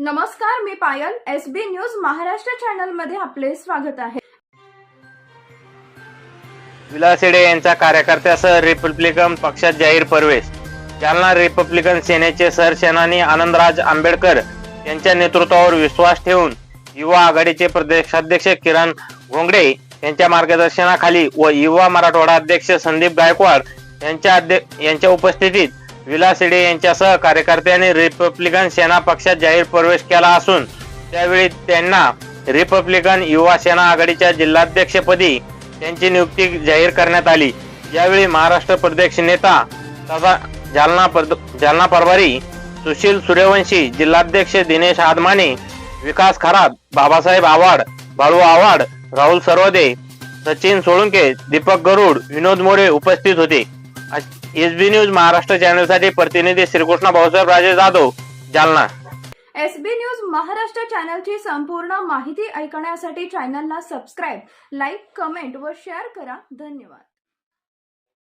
नमस्कार मी Payal. S B news Maharashtra चॅनलमध्ये आपले स्वागत आहे. विलासेडे यांच्या कार्यकर्त्यासह रिपब्लिकन पक्षात जाहीर प्रवेश. जालना रिपब्लिकन सेनेचे सरसेनानी आनंदराज आंबेडकर यांच्या नेतृत्वावर विश्वास ठेवून युवा आघाडीचे प्रदेशाध्यक्ष किरण घोंगडे यांच्या मार्गदर्शनाखाली व युवा मराठवाडा अध्यक्ष संदीप गायकवाड यांच्या यांच्या उपस्थितीत विलासेडे यांच्यासह कार्यकर्त्यांनी रिपब्लिकन सेना पक्षात जाहीर प्रवेश केला असून त्यावेळी त्यांना रिपब्लिकन युवा सेना आघाडीच्या जिल्हाध्यक्षपदी त्यांची नियुक्ती जाहीर करण्यात आली. यावेळी महाराष्ट्र प्रदेश नेता तथा जालना प्रद- जालना प्रभारी सुशील सूर्यवंशी जिल्हाध्यक्ष दिनेश आदमाने विकास खरात बाबासाहेब आव्हाड बाळू आव्हाड राहुल सरवदे सचिन सोळुंके दीपक गरुड विनोद मोरे उपस्थित होते. एस बी न्यूज महाराष्ट्र चॅनलसाठी प्रतिनिधी Shrikrishna Bhausaheb Raje Jadhav Jalna. S B news Maharashtra चॅनलची संपूर्ण माहिती ऐकण्यासाठी चॅनलला सबस्क्राईब लाईक कमेंट व शेअर करा. धन्यवाद.